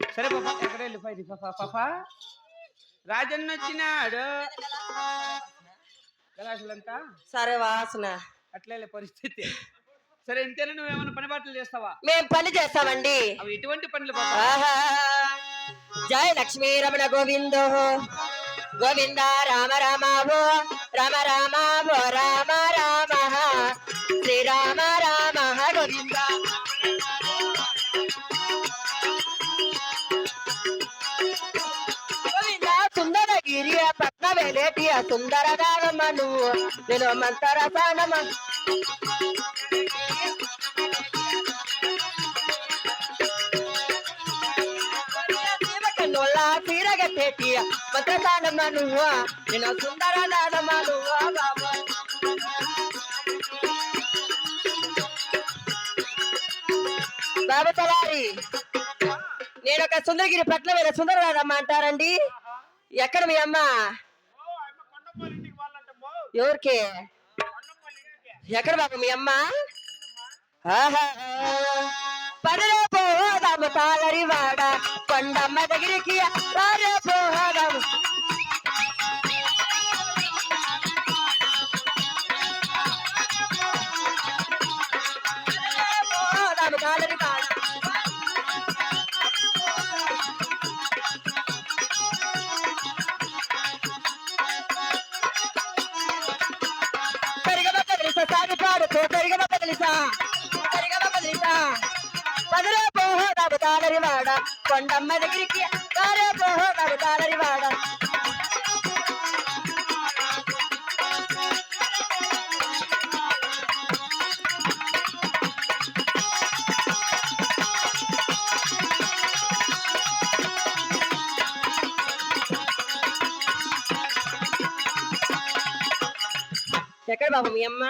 సరే పాప ఎక్కడ వెళ్ళిపోయింది పాప పాప. రాజన్న వచ్చినాడు గలాసులంతా? సరే వాసన. అట్లే పరిస్థితి. సరే ఇంతేనా నువ్వేమైనా పని బాటలు చేస్తావా? మేం పని చేస్తామండి. అవి ఎటువంటి పనులు. జయ లక్ష్మీ రమణ గోవిందో. గోవింద రామ రామ రామ రామ రామ. రామ గోవింద గోవింద సుందరగిరి పట్న వెలేటి సుందర దానమ్మ నువ్వు. నేను మంతర సానమ్మ కన్నుల తీరగట్టేటి మంత్రదానమ్మ నువ్వు. నేను సుందర దానమ్మ నేను ఒక సుందరగిరి పట్ల మీద సుందరరాజమ్మ అంటారండి. ఎక్కడ మీ అమ్మ? ఎవరికి? ఎక్కడ బాబు మీ అమ్మ? ఆహా. పదరే పోదాము తాళరి వాడ కొండమ్మ దగ్గరికి రారే సరిగమ కదిలిసా సరిగమ పదరే పోహోదాము తాళరి వాడ. కొండమ్మ దగ్గరికి పదరే పోహోదాము తాళరి వాడ. ఎక్కడ బాబు మీ అమ్మ?